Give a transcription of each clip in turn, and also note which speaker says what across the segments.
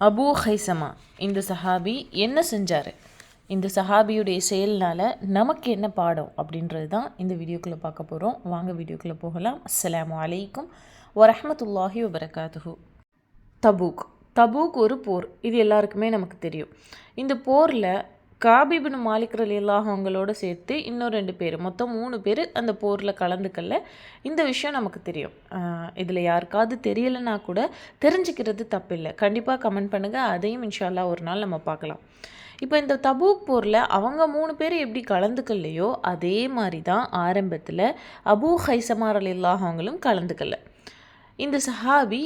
Speaker 1: Abu ஹைசமா இந்த சஹாபி என்ன செஞ்சார்? இந்த சஹாபியுடைய செயல்னால் நமக்கு என்ன பாடம் அப்படின்றது தான் இந்த வீடியோக்குள்ளே பார்க்க போகிறோம் வாங்க வீடியோக்குள்ளே போகலாம். அஸ்லாம் வலைக்கும் வரமத்துல்லாஹி வபரகாத்துஹூ. தபூக். தபூக் ஒரு போர். இது எல்லாருக்குமே நமக்கு தெரியும். இந்த போரில் காபிபின் மாலிக் இல்லாஹவங்களோட அவங்களோட சேர்த்து இன்னும் ரெண்டு பேர் மொத்தம் மூணு பேர் அந்த போரில் கலந்துக்கல. இந்த விஷயம் நமக்கு தெரியும். இதில் யாருக்காவது தெரியலைன்னா கூட தெரிஞ்சுக்கிறது தப்பில்லை. கண்டிப்பாக கமெண்ட் பண்ணுங்கள் அதையும் இன்ஷால்லா ஒரு நாள் நம்ம பார்க்கலாம். இப்போ இந்த தபூக் போரில் அவங்க மூணு பேர் எப்படி கலந்துக்கலையோ அதே மாதிரி தான் ஆரம்பத்தில் அபூ ஹைசமார் இல்லாஹவங்களும் அவங்களும் கலந்துக்கல. இந்த சஹாபி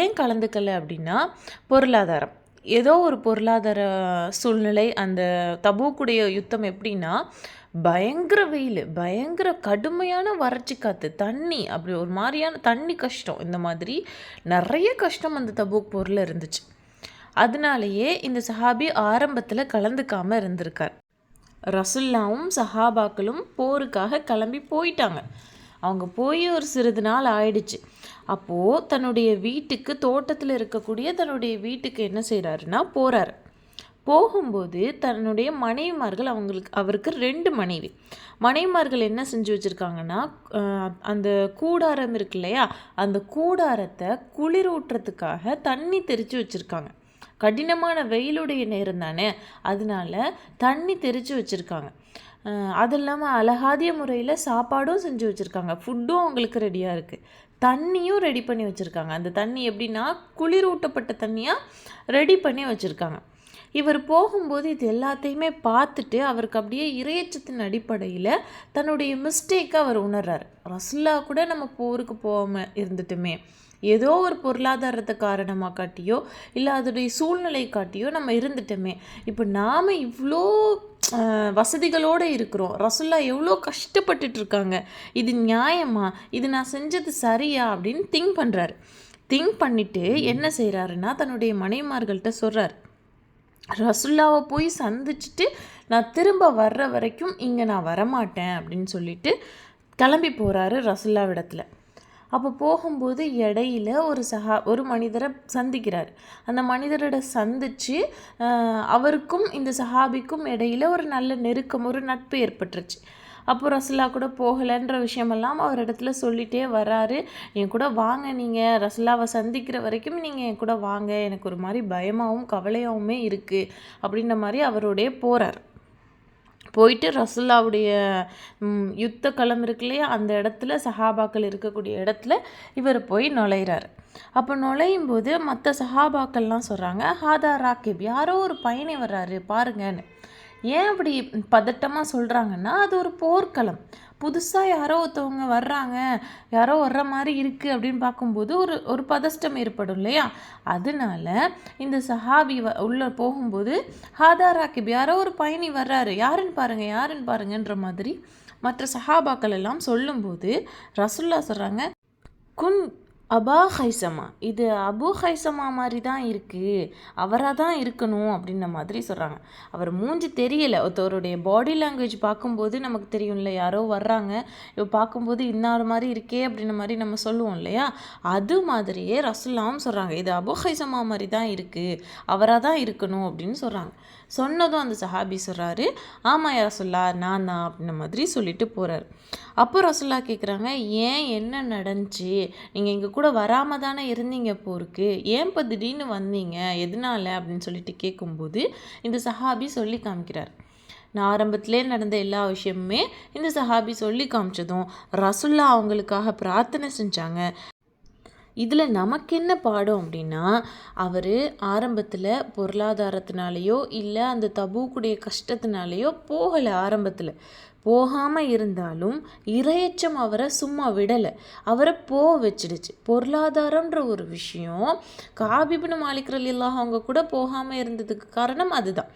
Speaker 1: ஏன் கலந்துக்கலை அப்படின்னா பொருளாதாரம். ஏதோ ஒரு பொருளாதார சூழ்நிலை அந்த தபூக்குடைய யுத்தம் எப்படின்னா பயங்கர வெயில் பயங்கர கடுமையான வறட்சி காற்று தண்ணி அப்படி ஒரு மாதிரியான தண்ணி கஷ்டம் இந்த மாதிரி நிறைய கஷ்டம் அந்த தபூக் போரில் இருந்துச்சு. அதனாலேயே இந்த சஹாபி ஆரம்பத்தில் கலந்துக்காமல் இருந்திருக்கார். ரசுல்லாவும் சஹாபாக்களும் போருக்காக கிளம்பி போயிட்டாங்க. அவங்க போய் ஒரு சிறிது நாள் ஆயிடுச்சு. அப்போது தன்னுடைய வீட்டுக்கு தோட்டத்தில் இருக்கக்கூடிய தன்னுடைய வீட்டுக்கு என்ன செய்கிறாருன்னா போகிறாரு போகும்போது தன்னுடைய மனைவிமார்கள் அவங்களுக்கு அவருக்கு ரெண்டு மனைவி. மனைவிமார்கள் என்ன செஞ்சு வச்சுருக்காங்கன்னா அந்த கூடாரம் இருக்கு இல்லையா? அந்த கூடாரத்தை குளிரூட்டுறதுக்காக தண்ணி தெரித்து வச்சுருக்காங்க. கடினமான வெயிலுடைய நேரம் தானே? அதனால தண்ணி தெரித்து வச்சுருக்காங்க. அது இல்லாமல் அழகாதிய முறையில் சாப்பாடும் செஞ்சு வச்சுருக்காங்க. ஃபுட்டும் அவங்களுக்கு ரெடியாக இருக்குது தண்ணியும் ரெடி பண்ணி வச்சுருக்காங்க. அந்த தண்ணி எப்படின்னா குளிரூட்டப்பட்ட தண்ணியாக ரெடி பண்ணி வச்சுருக்காங்க. இவர் போகும்போது இது எல்லாத்தையுமே பார்த்துட்டு அவருக்கு அப்படியே இறையச்சத்தின் அடிப்படையில் தன்னுடைய மிஸ்டேக்கை அவர் உணர்றார். ரசுல்லா கூட நம்ம போருக்கு போகாமல் இருந்துட்டுமே ஏதோ ஒரு பொருளாதாரத்தை காரணமாக காட்டியோ இல்லை அதோடைய சூழ்நிலை காட்டியோ நம்ம இருந்துட்டோமே. இப்போ நாம் இவ்வளோ வசதிகளோடு இருக்கிறோம். ரசுல்லா எவ்வளோ கஷ்டப்பட்டுட்டு இருக்காங்க. இது நியாயமா? இது நான் செஞ்சது சரியா? அப்படின்னு திங்க் பண்ணுறாரு திங்க் பண்ணிவிட்டு என்ன செய்கிறாருன்னா தன்னுடைய மனைவிமார்கள்ட்ட சொல்கிறார் ரசுல்லாவை போய் சந்திச்சுட்டு நான் திரும்ப வர்ற வரைக்கும் இங்கே நான் வரமாட்டேன் அப்படின்னு சொல்லிட்டு கிளம்பி போகிறாரு ரசுல்லாவிடத்தில் அப்போ போகும்போது இடையில ஒரு சஹா ஒரு மனிதரை சந்திக்கிறார். அந்த மனிதரோட சந்திச்சு அவருக்கும் இந்த சஹாபிக்கும் இடையில ஒரு நல்ல நெருக்கம் ஒரு நட்பு ஏற்பட்டுருச்சு. அப்போ ரசுல்லா கூட போகலைன்ற விஷயமெல்லாம் அவர் இடத்துல சொல்லிட்டே வராரு. என் கூட வாங்க நீங்கள் ரசுல்லாவை சந்திக்கிற வரைக்கும் நீங்கள் என் கூட வாங்க. எனக்கு ஒரு மாதிரி பயமாகவும் கவலையாகவுமே இருக்குது அப்படின்ற மாதிரி அவருடைய போகிறார் போயிட்டு ரசுல்லாவுடைய யுத்த களம் இருக்கு இல்லையா? அந்த இடத்துல சஹாபாக்கள் இருக்கக்கூடிய இடத்துல இவர் போய் நுழையிறாரு. அப்போ நுழையும் போது மற்ற சஹாபாக்கள்லாம் சொல்கிறாங்க ஹாதா ராக்கிப் யாரோ ஒரு பயணி வர்றாரு பாருங்கன்னு. ஏன் அப்படி பதட்டமாக சொல்கிறாங்கன்னா அது ஒரு போர்க்களம். புதுசாக யாரோ ஒருத்தவங்க வர்றாங்க யாரோ வர்ற மாதிரி இருக்குது அப்படின்னு பார்க்கும்போது ஒரு ஒரு பதஷ்டம் ஏற்படும் இல்லையா? அதனால இந்த சஹாபி வ உள்ளே போகும்போது ஹாதா ராக்கிப் யாரோ ஒரு பயணி வர்றாரு. யாருன்னு பாருங்கள் யாருன்னு பாருங்கன்ற மாதிரி மற்ற சஹாபாக்கள் எல்லாம் சொல்லும்போது ரசுல்லா சொல்கிறாங்க குன் அபா ஹைசமா. இது அபு ஹைசமா மாதிரி தான் இருக்குது அவராக தான் இருக்கணும் அப்படின்ன மாதிரி சொல்கிறாங்க அவர் மூஞ்சி தெரியலை. ஒருத்தவருடைய பாடி லாங்குவேஜ் பார்க்கும்போது நமக்கு தெரியும்ல யாரோ வர்றாங்க. இப்போ பார்க்கும்போது இன்னார் மாதிரி இருக்கே அப்படின்ன மாதிரி நம்ம சொல்லுவோம் இல்லையா? அது மாதிரியே ரசுல்லாவும் சொல்கிறாங்க இது அபு ஹைசமா மாதிரி தான் இருக்குது அவராக தான் இருக்கணும் அப்படின்னு சொல்கிறாங்க சொன்னதும் அந்த சஹாபி சொல்கிறாரு ஆமாம் யா ரசுல்லா நான் தான் அப்படின்ன மாதிரி சொல்லிட்டு போகிறாரு அப்போ ரசுல்லா கேட்குறாங்க ஏன் என்ன நடந்துச்சு? நீங்கள் எங்கள் கூட வராமல் தானே இருந்தீங்க போருக்கு ஏன் இப்போ திடீர்னு வந்தீங்க? எதனால? அப்படின்னு சொல்லிட்டு கேட்கும்போது இந்த சஹாபி சொல்லி காமிக்கிறார். நான் ஆரம்பத்திலே நடந்த எல்லா விஷயமுமே இந்த சஹாபி சொல்லி காமிச்சதும் ரசுல்லா அவங்களுக்காக பிரார்த்தனை செஞ்சாங்க. இதில் நமக்கு என்ன பாடம் அப்படின்னா அவர் ஆரம்பத்தில் பொருளாதாரத்தினாலேயோ இல்லை அந்த தபூக்குடைய கஷ்டத்தினாலேயோ போகலை ஆரம்பத்தில். போகாமல் இருந்தாலும் இரையச்சம் அவரை சும்மா விடலை. அவரை போக வச்சிடுச்சு. பொருளாதாரம்ன்ற ஒரு விஷயம் காபிபின் மாலிக்ரல் இல்லாதவங்க கூட போகாமல் இருந்ததுக்கு காரணம் அதுதான்.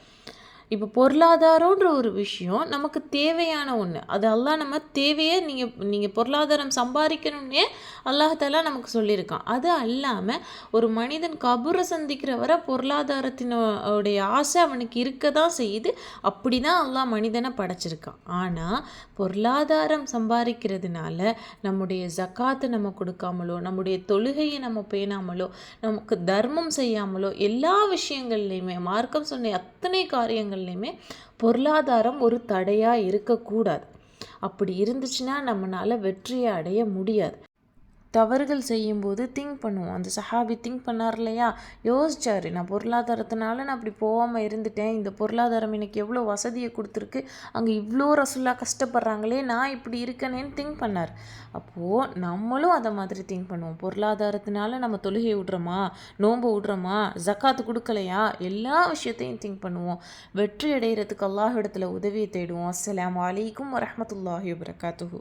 Speaker 1: இப்போ பொருளாதாரன்ற ஒரு விஷயம் நமக்கு தேவையான ஒன்று அது அல்லாஹ் நம்ம தேவையே நீங்கள் நீங்கள் பொருளாதாரம் சம்பாதிக்கணும்னே அல்லாஹாலா நமக்கு சொல்லியிருக்கான். அது அல்லாமல் ஒரு மனிதன் கபுரை சந்திக்கிற வரை பொருளாதாரத்தினுடைய ஆசை அவனுக்கு இருக்க தான் செய்யுது. அப்படி தான் அல்லாஹ் மனிதனை படைச்சிருக்கான். ஆனால் பொருளாதாரம் சம்பாதிக்கிறதுனால நம்முடைய ஜக்காத்தை நம்ம கொடுக்காமலோ நம்முடைய தொழுகையை நம்ம பேணாமலோ நமக்கு தர்மம் செய்யாமலோ எல்லா விஷயங்கள்லையுமே மார்க்கம் சொன்ன அத்தனை காரியங்கள் விஷயங்கள்லையுமே பொருளாதாரம் ஒரு தடையாக இருக்கக்கூடாது. அப்படி இருந்துச்சுன்னா நம்மளால் வெற்றியை அடைய முடியாது. தவறுகள் செய்யும்போது திங்க் பண்ணுவோம். அந்த சஹாபி திங்க் பண்ணார் இல்லையா? யோசிச்சார் நான் பொருளாதாரத்தினால நான் அப்படி போகாமல் இருந்துட்டேன். இந்த பொருளாதாரம் எனக்கு எவ்வளோ வசதியை கொடுத்துருக்கு. அங்கே இவ்வளோ ரசுல்லா கஷ்டப்படுறாங்களே நான் இப்படி இருக்கனேன்னு திங்க் பண்ணார். அப்போது நம்மளும் அதை மாதிரி திங்க் பண்ணுவோம். பொருளாதாரத்தினால நம்ம தொழுகை விட்றோமா? நோன்பு விட்றோமா? ஜக்காத்து கொடுக்கலையா? எல்லா விஷயத்தையும் திங்க் பண்ணுவோம். வெற்றி அடைகிறதுக்கு அல்லாஹ் இடத்துல உதவியை தேடுவோம். அஸ்லாம் வலைக்கும் வரமத்துல்லாஹி வரகாத்துஹூ